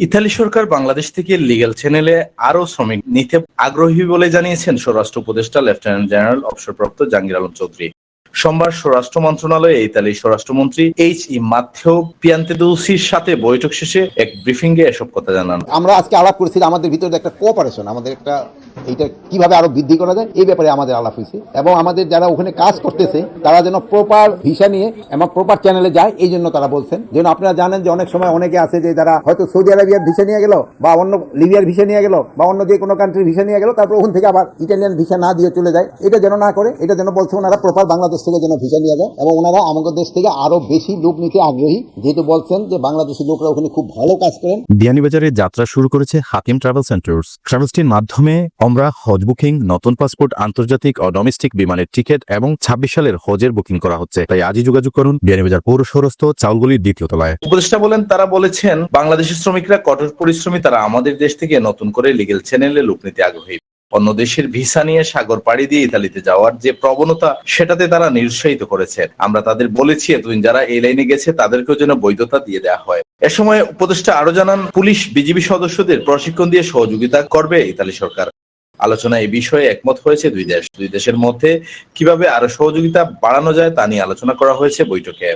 Italy সরকার বাংলাদেশ থেকে legal চ্যানেলে আরও শ্রমিক নিতে আগ্রহী বলে জানিয়েছেন স্বরাষ্ট্র উপদেষ্টা লেফটেন্যান্ট জেনারেল অবসরপ্রাপ্ত জাহাঙ্গীর আলম চৌধুরী। সোমবার স্বরাষ্ট্র মন্ত্রণালয়ে ইতালির স্বরাষ্ট্রমন্ত্রী এইচ ই মাথেও পিয়ান্তেদৌসির সাথে বৈঠক শেষে এক ব্রিফিংয়ে এসব কথা জানান। আমরা আজকে আলাপ করেছি আমাদের ভিতরে একটা কোঅপারেশন আমাদের একটা এইটা কীভাবে আরও বৃদ্ধি করা যায়, এই ব্যাপারে আমাদের আলাপ হয়েছে। এবং আমাদের যারা ওখানে কাজ করতেছে, তারা যেন প্রপার ভিসা নিয়ে এবং প্রপার চ্যানেলে যায়, এই জন্য তারা বলছেন। যেন আপনারা জানেন যে অনেক সময় অনেকে আছে যে যারা হয়তো সৌদি আরবিয়ার ভিসা নিয়ে গেল, বা অন্য লিবিয়ার ভিসা নিয়ে গেল, বা অন্য যে কোনো কান্ট্রির ভিসা নিয়ে গেল, তারপর ওখান থেকে আবার ইটালিয়ান ভিসা না দিয়ে চলে যায়। এটা যেন না করে, এটা যেন বলছে ওনারা প্রপার বাংলাদেশ থেকে যেন ভিসা নিয়ে যায় এবং ওনারা আমাদের দেশ থেকে আরও বেশি লোক নিতে আগ্রহী। যেহেতু বলছেন যে বাংলাদেশি লোকরা ওখানে খুব ভালো কাজ করেন। বিয়ানীবাজারে যাত্রা শুরু করেছে হাকিম ট্রাভেল সেন্টার্স ট্রাভেলসটির মাধ্যমে আমরা হজ বুকিং নতুন পাসপোর্ট আন্তর্জাতিক ও ডোমেস্টিক বিমানের টিকিট এবং ছাব্বিশ সালের হজের বুকিং করা হচ্ছে। তাই আজই যোগাযোগ করুন বিয়ানীবাজার পৌর সরস্থ চাউলগুলির দ্বিতীয় তলায়। উপদেষ্টা বলেন তারা বলেছেন বাংলাদেশের শ্রমিকরা কঠোর পরিশ্রমী তারা আমাদের দেশ থেকে নতুন করে লিগেল চ্যানেলে লোক নিতে আগ্রহী। অন্য দেশের ভিসা নিয়ে সাগর পাড়ি দিয়ে ইতালিতে যাওয়ার যে প্রবণতা, সেটাতে তারা নিরুৎসাহিত করেছে আমরা তাদের বলেছি, এতদিন যারা এই লাইনে গেছে, তাদেরকেও যেন বৈধতা দিয়ে দেওয়া হয়। এ সময় উপদেষ্টা আরও জানান, পুলিশ বিজিবি সদস্যদের প্রশিক্ষণ দিয়ে সহযোগিতা করবে ইতালি সরকার। আলোচনায় এই বিষয়ে একমত হয়েছে দুই দেশ। দুই দেশের মধ্যে কীভাবে আরও সহযোগিতা বাড়ানো যায় তা নিয়ে আলোচনা করা হয়েছে বৈঠকে।